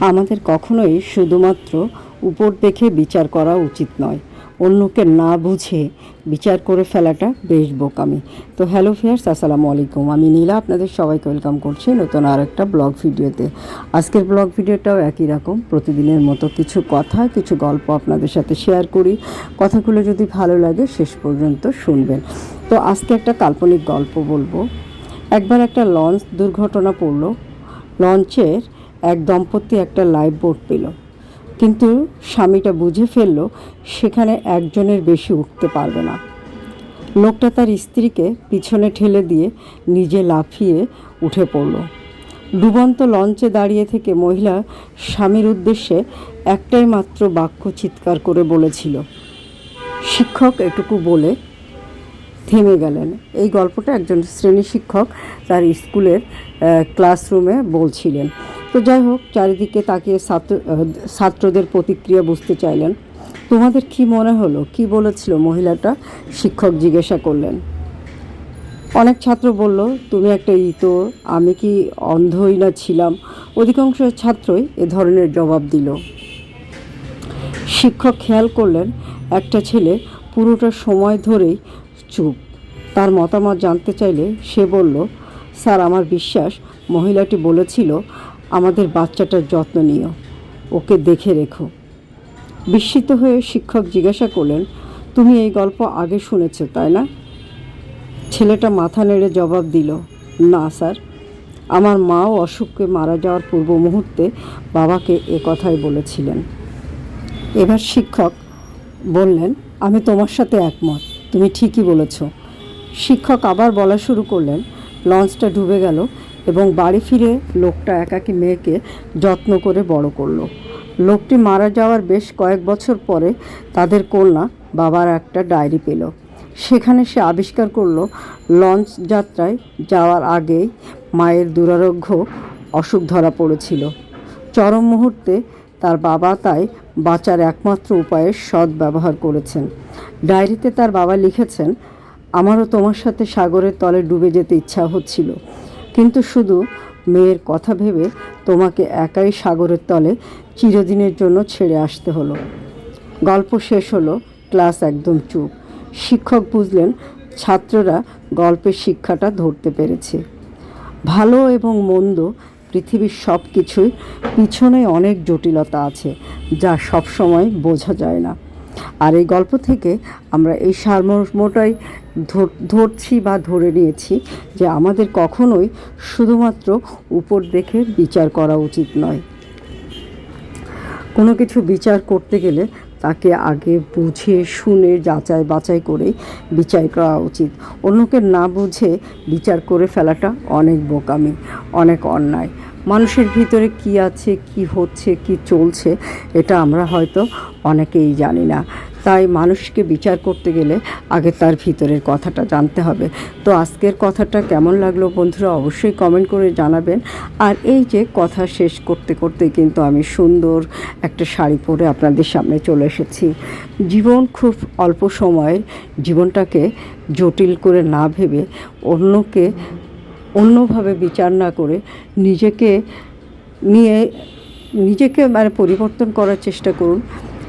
আমাদের কখনোই শুধুমাত্র উপর দেখে বিচার করা উচিত নয়। অন্যকে না বুঝে বিচার করে ফেলাটা বেশ বোকামি। তো হ্যালো ফিয়ার্স আসসালামু আলাইকুম। আমি নীলা, আপনাদের সবাইকে ওয়েলকাম করছি নতুন আর একটা ব্লগ ভিডিওতে। আজকের ব্লগ ভিডিওটাও একই রকম। প্রতিদিনের মতো কিছু কথা, কিছু গল্প আপনাদের সাথে শেয়ার করি। কথাগুলো যদি ভালো লাগে, শেষ পর্যন্ত শুনবেন। তো আজকে একটা কাল্পনিক গল্প বলব। একবার একটা লঞ্চ দুর্ঘটনা পড়ল। লঞ্চের এক দম্পতি একটা লাইফ বোট পেল। কিন্তু স্বামীটা বুঝে ফেলল, সেখানে একজনের বেশি উঠতে পারবে না। লোকটা তার স্ত্রীকে পিছনে ঠেলে দিয়ে নিজে লাফিয়ে উঠে পড়ল। ডুবন্ত লঞ্চে দাঁড়িয়ে থেকে মহিলা স্বামীর উদ্দেশ্যে একটাই মাত্র বাক্য চিৎকার করে বলেছিল, শিক্ষক এটুকু বলে থেমে গেলেন। এই গল্পটা একজন শ্রেণি শিক্ষক তার স্কুলের ক্লাসরুমে বলছিলেন। তো যাই হোক, চারিদিকে তাকিয়ে ছাত্র ছাত্রদের প্রতিক্রিয়া বুঝতে চাইলেন। তোমাদের কি মনে হলো? কি বলেছিল মহিলাটা? শিক্ষক জিজ্ঞাসা করলেন। অনেক ছাত্র বলল, তুমি একটা ইতো আমি কি অন্ধই না ছিলাম? অধিকাংশ ছাত্রই এ ধরনের জবাব দিল। শিক্ষক খেয়াল করলেন, একটা ছেলে পুরোটা সময় ধরেই চুপ। তার মতামত জানতে চাইলে সে বলল, স্যার, আমার বিশ্বাস, মহিলাটি বলেছিল আমাদের বাচ্চাটার যত্ন নিও। ওকে দেখে রেখো। বিস্মিত হয়ে শিক্ষক জিজ্ঞাসা করলেন, তুমি এই গল্প আগে শুনেছো, তাই না? ছেলেটা মাথা নেড়ে জবাব দিল, না, স্যার। আমার মাও অসুখকে মারা যাওয়ার পূর্ব মুহূর্তে বাবাকে এ কথাই বলেছিলেন। এবার শিক্ষক বললেন, আমি তোমার সাথে একমত। তুমি ঠিকই বলেছ। শিক্ষক আবার বলা শুরু করলেন, লঞ্চটা ডুবে গেল এবং বাড়ি ফিরে লোকটা একাকী মেয়েকে যত্ন করে বড় করল। লোকটি মারা যাওয়ার বেশ কয়েক বছর পরে তাদের কন্যা বাবার একটা ডায়েরি পেল। সেখানে সে আবিষ্কার করল, লঞ্চ যাত্রায় যাওয়ার আগেই মায়ের দুরারোগ্য অসুখ ধরা পড়েছিল। চরম মুহূর্তে তার বাবা তাই বাঁচার একমাত্র উপায়ের সৎ ব্যবহার করেছেন। ডায়েরিতে তার বাবা লিখেছেন, আমারও তোমার সাথে সাগরের তলে ডুবে যেতে ইচ্ছা হচ্ছিল। কিন্তু শুধু মেয়ের কথা ভেবে তোমাকে একাই সাগরের তলে চিরদিনের জন্য ছেড়ে আসতে হলো। গল্প শেষ হলো, ক্লাস একদম চুপ। শিক্ষক বুঝলেন ছাত্ররা গল্পের শিক্ষাটা ধরতে পেরেছে। ভালো এবং মন্দ পৃথিবীর সব কিছুই পিছনে অনেক জটিলতা আছে, যা সব সময় বোঝা যায় না। আর এই গল্প থেকে আমরা এই সারমর্মটাই ধর- ধরছি বা ধরে নিয়েছি যে আমাদের কখনোই শুধুমাত্র উপর দেখে বিচার করা উচিত নয়। কোনো কিছু বিচার করতে গেলে তাকে আগে বুঝে শুনে যাচাই বাছাই করে বিচার করা উচিত। অন্যকে না বুঝে বিচার করে ফেলাটা অনেক বোকামি, অনেক অন্যায়। মানুষের ভিতরে কি আছে, কি হচ্ছে, কি চলছে, এটা আমরা হয়তো অনেকেই জানি না। তাই মানুষকে বিচার করতে গেলে আগে তার ভিতরের কথাটা জানতে হবে। তো আজকের কথাটা কেমন লাগল বন্ধুরা অবশ্যই কমেন্ট করে জানাবেন। আর এই যে কথা শেষ করতে করতে কিন্তু আমি সুন্দর একটা শাড়ি পরে আপনাদের সামনে চলে এসেছি। জীবন খুব অল্প সময়ের জীবনটাকে জটিল করে না ভেবে অন্যকে অন্যভাবে বিচার না করে নিজেকে নিয়ে নিজেকে মানে পরিবর্তন করার চেষ্টা করুন।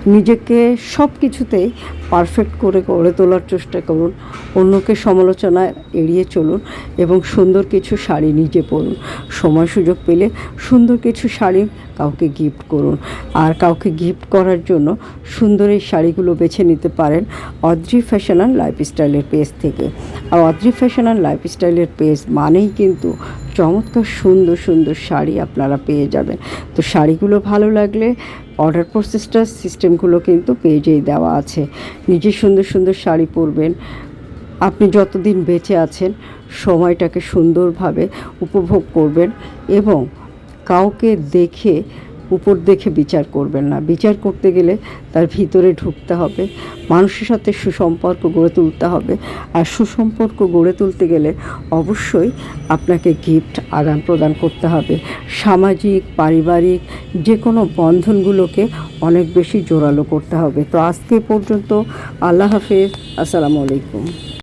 নিজেকে সব কিছুতেই পারফেক্ট করে গড়ে তোলার চেষ্টা করুন, অন্যকে সমালোচনায় এড়িয়ে চলুন এবং সুন্দর কিছু শাড়ি নিজে পরুন। সময় সুযোগ পেলে সুন্দর কিছু শাড়ি কাউকে গিফট করুন। আর কাউকে গিফট করার জন্য সুন্দর এই শাড়িগুলো বেছে নিতে পারেন অদ্রি ফ্যাশন অ্যান্ড লাইফস্টাইলের পেজ থেকে। আর অদ্রি ফ্যাশন অ্যান্ড লাইফস্টাইলের পেজ মানেই কিন্তু চমৎকার সুন্দর সুন্দর শাড়ি আপনারা পেয়ে যাবেন। তো শাড়িগুলো ভালো লাগলে অর্ডার প্রসেসটা সিস্টেমগুলো কিন্তু পেজেই দেওয়া আছে। নিজে সুন্দর সুন্দর শাড়ি পরবেন। আপনি যতদিন বেঁচে আছেন, সময়টাকে সুন্দরভাবে উপভোগ করবেন এবং কাউকে দেখে, উপর দেখে বিচার করবেন না। বিচার করতে গেলে তার ভিতরে ঢুকতে হবে, মানুষের সাথে সুসম্পর্ক গড়ে তুলতে হবে। আর সুসম্পর্ক গড়ে তুলতে গেলে অবশ্যই আপনাকে গিফট আদান প্রদান করতে হবে। সামাজিক, পারিবারিক যে কোনো বন্ধনগুলোকে অনেক বেশি জোরালো করতে হবে। তো আজকে পর্যন্ত আল্লাহ হাফেজ। আসসালামু আলাইকুম।